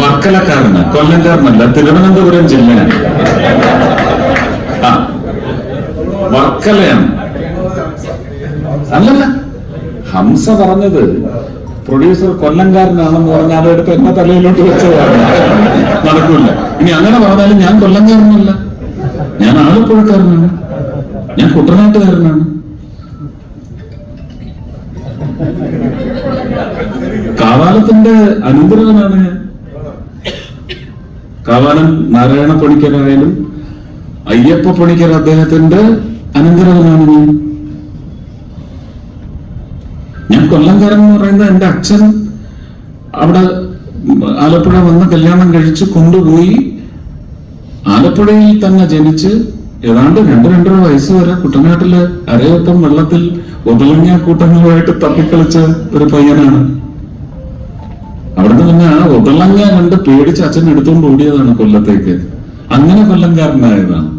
വർക്കലക്കാരന് കൊല്ലംകാരനല്ല തിരുവനന്തപുരം ജില്ലയാണ് ആ വർക്കലയാണ്. അല്ലല്ല ഹംസ പറഞ്ഞത് പ്രൊഡ്യൂസർ കൊല്ലംകാരനാണെന്ന് പറഞ്ഞാൽ അതെടുത്ത് എന്നെ തലയിലോട്ട് വെച്ചതാണ് നടക്കൂല. ഇനി അങ്ങനെ പറഞ്ഞാലും ഞാൻ കൊല്ലംകാരനല്ല. ഞാൻ ആലപ്പുഴക്കാരനാണ്. ഞാൻ കുട്ടനാട്ടുകാരനാണ്. കാവാലത്തിന്റെ അനുഗ്രഹമാണ്. ഞാൻ കാവാലം നാരായണ പണിക്കരായാലും അയ്യപ്പ പണിക്കർ അദ്ദേഹത്തിന്റെ ഞാൻ ഞാൻ കൊല്ലംകാരൻ എന്ന് പറയുന്നത് എന്റെ അച്ഛൻ അവിടെ ആലപ്പുഴ വന്ന് കല്യാണം കഴിച്ച് കൊണ്ടുപോയി ആലപ്പുഴയിൽ തന്നെ ജനിച്ച് ഏതാണ്ട് രണ്ട് രണ്ടര വയസ്സ് വരെ കുട്ടനാട്ടിൽ അരയൊക്കെ വെള്ളത്തിൽ ഒതുങ്ങിയ കൂട്ടങ്ങളുമായിട്ട് തപ്പിക്കളിച്ച ഒരു പയ്യനാണ്. അവിടുന്ന് പിന്നെ ആ കണ്ട് പേടിച്ച് അച്ഛൻ എടുത്തുകൊണ്ട് ഓടിയതാണ് കൊല്ലത്തേക്ക്. അങ്ങനെ കൊല്ലംകാരനായതാണ്.